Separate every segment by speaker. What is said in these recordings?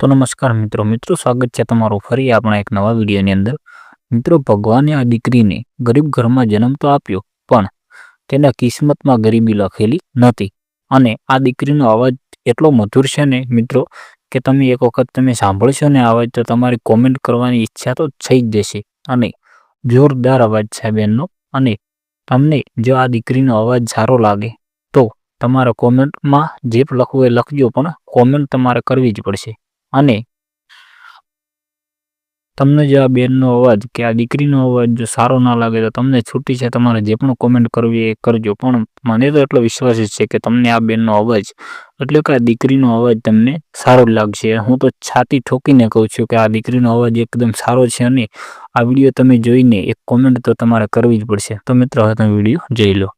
Speaker 1: તો નમસ્કાર મિત્રો મિત્રો સ્વાગત છે તમારું ફરી આપણા એક નવા વિડીયોની અંદર. મિત્રો, ભગવાને આ દીકરીને ગરીબ ઘરમાં જન્મ તો આપ્યો, પણ તેના કિસ્મતમાં ગરીબી લખેલી નથી. અને આ દીકરીનો અવાજ એટલો મધુર છે ને, મિત્રો, કે તમે એક વખત તમે સાંભળશો ને અવાજ, તો તમારી કોમેન્ટ કરવાની ઈચ્છા તો થઈ જ જશે. અને જોરદાર અવાજ છે બેનનો. અને તમને જો આ દીકરીનો અવાજ સારો લાગે, તો તમારા કોમેન્ટમાં જે લખવું એ લખજો, પણ કોમેન્ટ તમારે કરવી જ પડશે. અને તમને જો આ બેનનો અવાજ કે આ દીકરીનો અવાજ જો સારો ના લાગે તો તમને છૂટી છે તમારે જે પણ કોમેન્ટ કરવી એ કરજો. પણ મને તો એટલો વિશ્વાસ છે કે તમને આ બેનનો અવાજ એટલે કે આ દીકરીનો અવાજ તમને સારો લાગશે. હું તો છાતી ઠોકીને કહું છું કે આ દીકરીનો અવાજ એકદમ સારો છે અને આ વીડિયો તમે જોઈને એક કોમેન્ટ તો તમારે કરવી જ પડશે. તો મિત્રો, હવે તમે વીડિયો જોઈ લો.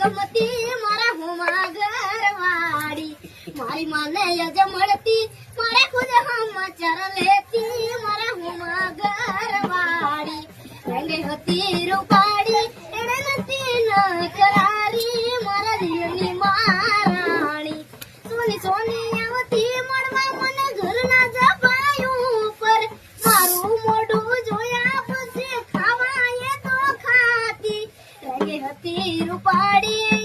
Speaker 2: ભાગમતી મારા હોમાગર વાળી મારી માને યજ મળતી, મારે ખુદ ચર લેતી. મારા હોમાગર વાળી એને હતી રૂપાડી એને નથી ન કરારી મારા દિલની મારાણી સોની સોની આવતી, મળવા મને ઘર ના જા હતી રૂપાડી